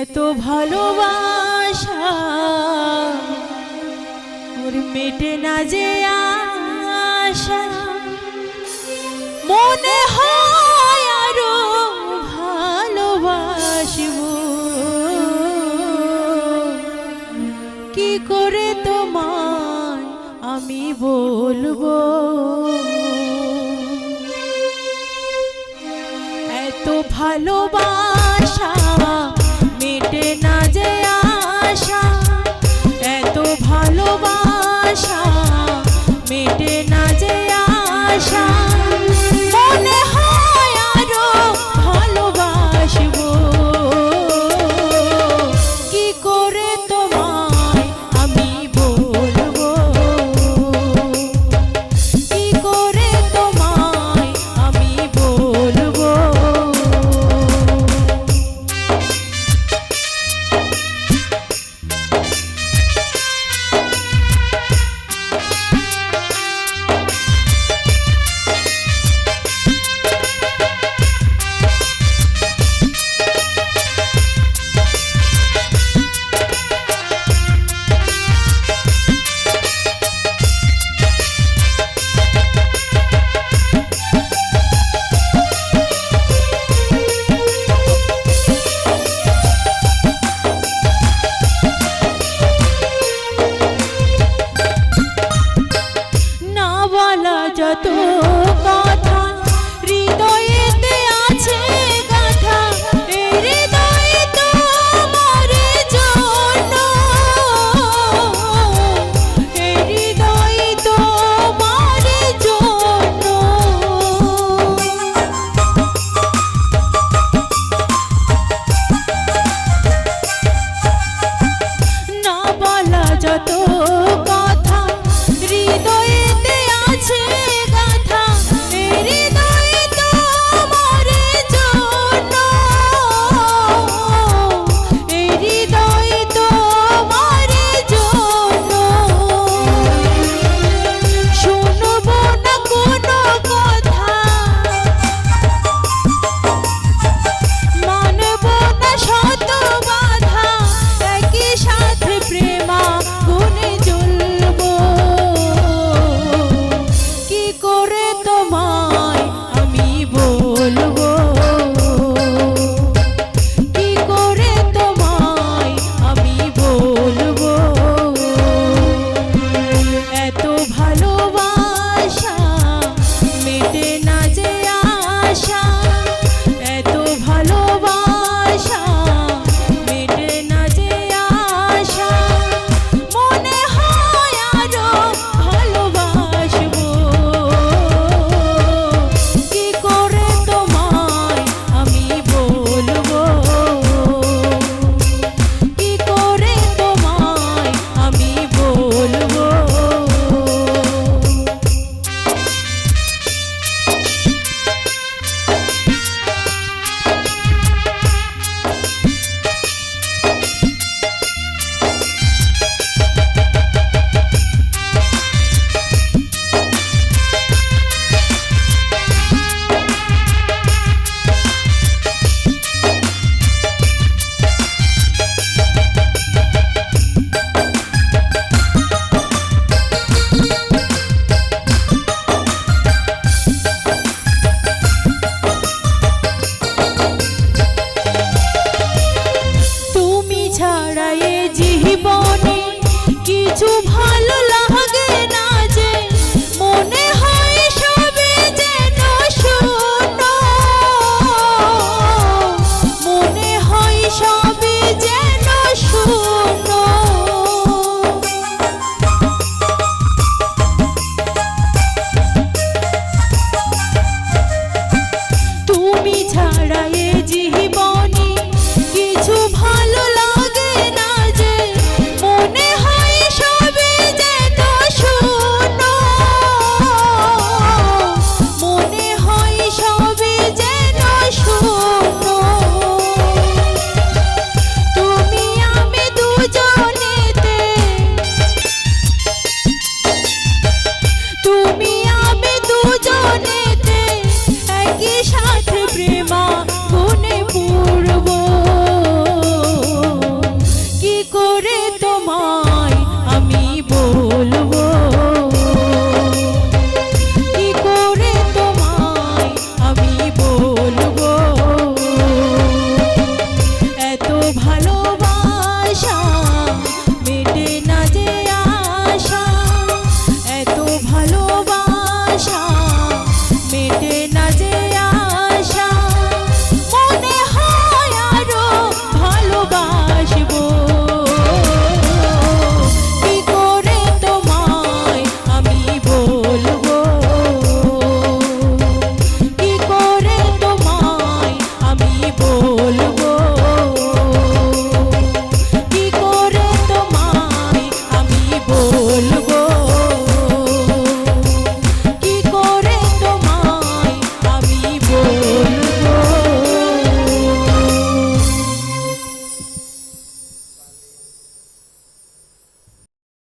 এত ভালোবাসা, ওর মেটে না যে আশা। মনে হয় আরও ভালোবাসব। কি করে তোমার আমি বলব? এত ভালোবাস